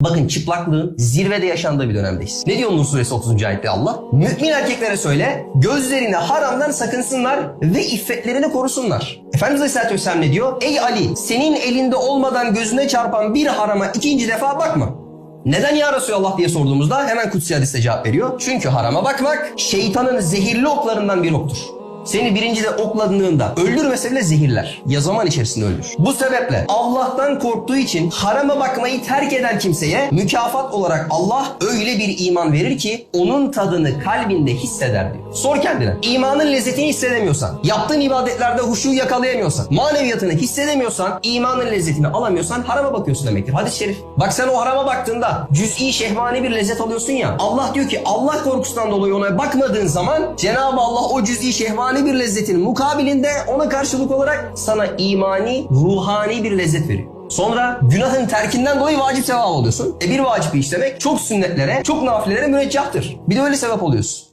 Bakın çıplaklığın zirvede yaşandığı bir dönemdeyiz. Ne diyor Nur suresi 30. ayette Allah? Mümin erkeklere söyle gözlerini haramdan sakınsınlar ve iffetlerini korusunlar. Efendimiz Aleyhisselatü Vesselam ne diyor? Ey Ali senin elinde olmadan gözüne çarpan bir harama ikinci defa bakma. Neden ya Resulallah diye sorduğumuzda hemen kutsi hadiste cevap veriyor. Çünkü harama bakmak şeytanın zehirli oklarından bir oktur. Seni birincide okladığında öldürmese bile zehirler. Ya zaman içerisinde öldür. Bu sebeple Allah'tan korktuğu için harama bakmayı terk eden kimseye mükafat olarak Allah öyle bir iman verir ki onun tadını kalbinde hisseder diyor. Sor kendine. İmanın lezzetini hissedemiyorsan, yaptığın ibadetlerde huşuyu yakalayamıyorsan, maneviyatını hissedemiyorsan, imanın lezzetini alamıyorsan harama bakıyorsun demektir. Hadis-i şerif. Bak sen o harama baktığında cüz'i şehvani bir lezzet alıyorsun ya. Allah diyor ki Allah korkusundan dolayı ona bakmadığın zaman Cenab-ı Allah o cüz'i şehvani bir lezzetin mukabilinde ona karşılık olarak sana imani, ruhani bir lezzet veriyor. Sonra günahın terkinden dolayı vacip sevap alıyorsun. E bir vacipi işlemek çok sünnetlere, çok nafilelere müreccahtır. Bir de öyle sevap oluyorsun.